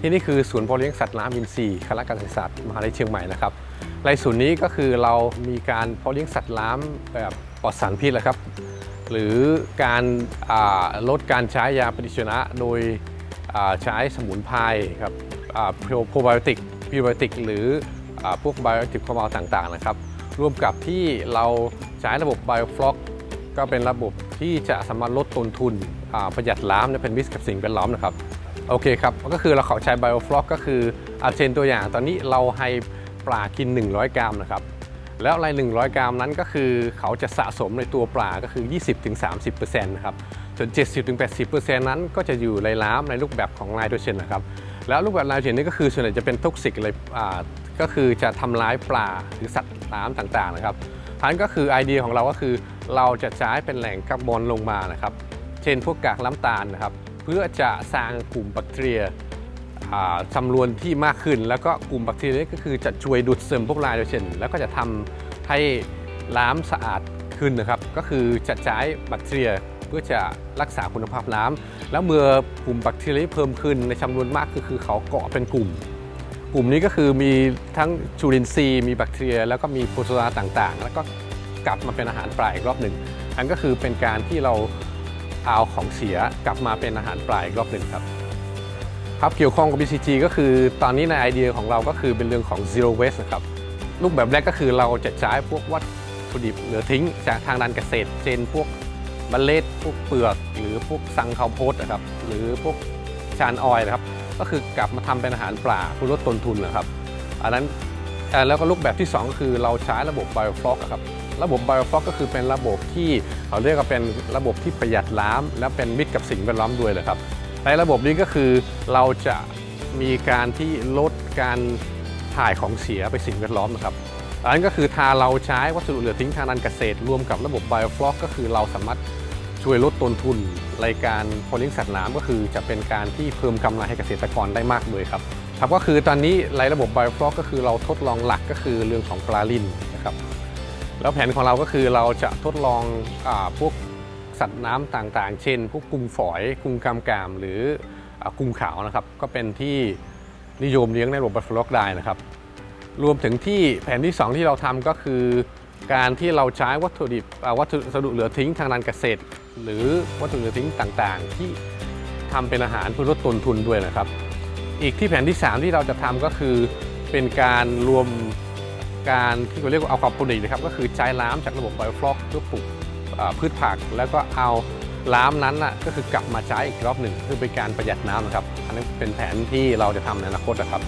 ที่นี่คือศูนย์เพาะเลี้ยงสัตว์น้ำอินทรีย์คณะการศึกษาสตร์มหาวิทยาลัยเชียงใหม่นะครับในศูนย์นี้ก็คือเรามีการเพาะเลี้ยงสัตว์น้ำแบบปลอดสารพิษนะครับ หรือการาลดการใช้ยาปฏิชีวนะโดยใช้สมุนไพรครับโปรไบโอติกพิไบโอติกหรืออพวกไบโอติกคอมเอาต่างๆนะครับร่วมกับที่เราใช้ระบบไบโอฟล็อกก็เป็นระบบที่จะสามารถลดต้นทุนประหยัดน้ำและเป็นมิตรกับสิ่งแวดล้อมนะครับ โอเคครับ ก็คือเราขอใช้ไบโอฟลอกก็คืออาเชนตัวอย่างตอนนี้เราให้ปลากิน 100 กรัมนะครับ แล้วใน100 กรัมนั้นก็คือเขาจะสะสมในตัวปลาก็คือ 20-30%นะครับส่วน 70-80%นั้นก็จะอยู่ในน้ำในรูปแบบของไนโตรเจนนะครับ แล้วรูปแบบไนโตรเจนนี่ก็คือส่วนใหญ่จะเป็นท็อกซิกอะไรก็คือจะทำร้ายปลาหรือสัตว์น้ำต่างๆนะครับอันนั้นก็คือไอเดียของเราก็คือเราจะใช้เป็นแหล่งคาร์บอนลงมานะครับ เช่นพวกกากน้ำตาลนะครับ เพื่อจะสร้างกลุ่มแบคทีเรียจำนวนที่มากขึ้น แล้วก็กลุ่มแบคทีเรียก็คือจะช่วยดูดซึมพวกไนโตรเจนแล้วก็จะทำให้น้ำสะอาดขึ้นนะครับ ก็คือจะใช้แบคทีเรียเพื่อจะรักษาคุณภาพน้ำแล้วเมื่อกลุ่มแบคทีเรียเพิ่มขึ้นในจำนวนมากก็คือเขาเกาะเป็นกลุ่ม กลุ่มนี้ก็คือมีทั้งจุลินทรีย์มีแบคทีเรีย แล้วก็มีโปรโตซาต่างๆ แล้วก็กลับมาเป็นอาหารปลาอีกรอบหนึ่งอันก็คือเป็นการที่เรา เอาของเสียกลับมาเป็นอาหารปลาอีกรอบหนึ่งครับครับเกี่ยวข้องกับ BCG ก็คือตอนนี้ในไอเดียของเราก็คือเป็นเรื่องของ zero waste นะครับรูปแบบแรกก็คือเราจะใช้พวกวัตถุดิบเหลือทิ้ง จากทางด้านเกษตร เช่นพวกเมล็ดพวกเปลือกหรือพวกสังข้าวโพดนะครับหรือพวกชานออยนะครับก็คือกลับมาทำเป็นอาหารปลาเพื่อลดต้นทุนนะครับ อันนั้นเอ่แล้วก็รูปแบบที่ 2 ก็คือเราใช้ระบบ biofloc อะครับ ระบบ biofloc ก็คือเป็นระบบที่เขาเรียกว่าเป็นระบบที่ประหยัดน้ำและเป็นมิตรกับสิ่งแวดล้อมด้วยเลยครับ ในระบบนี้ก็คือเราจะมีการที่ลดการถ่ายของเสียไปสิ่งแวดล้อมนะครับอันนั้นก็คือทาเราใช้วัสดุเหลือทิ้งทางการเกษตรรวมกับระบบ biofloc ก็คือเราสามารถช่วยลดต้นทุนในการเพาะเลี้ยงสัตว์น้ำก็คือจะเป็นการที่เพิ่มกำไรให้เกษตรกรได้มากเลยครับครับก็คือตอนนี้ในระบบ biofloc ก็คือเราทดลองหลักก็คือเรื่องของปลาลินนะครับ แล้วแผนของเราก็คือเราจะทดลองอพวกสัตว์น้ำต่างๆ เช่น พวกกุ้งฝอย กุ้งกามกาม หรืออกุ้งขาวนะครับ ก็เป็นที่นิยมเลี้ยงในระบบ biofloc ได้นะครับ รวมถึงที่แผนที่ 2 ที่เราทำก็คือ การที่เราใช้วัตถุดิบอ่าวัสดุเหลือทิ้งทางด้านเกษตร หรือวัตถุเหลือทิ้งต่างๆ ที่ทำเป็นอาหารเพื่อลดต้นทุนด้วยนะครับ อีกที่แผนที่ 3 ที่เราจะทำก็คือเป็นการรวม การที่เราเรียกว่าเอาความปนิกนะครับก็คือใช้ล้ามจากระบบไบโอฟลอกเพื่อปลูกพืชผัก แล้วก็เอาล้ามนั้นน่ะก็คือกลับมาใช้อีกรอบหนึ่งเพื่อเป็นการประหยัดน้ำนะครับ อันนี้เป็นแผนที่เราจะทำในอนาคตนะครับ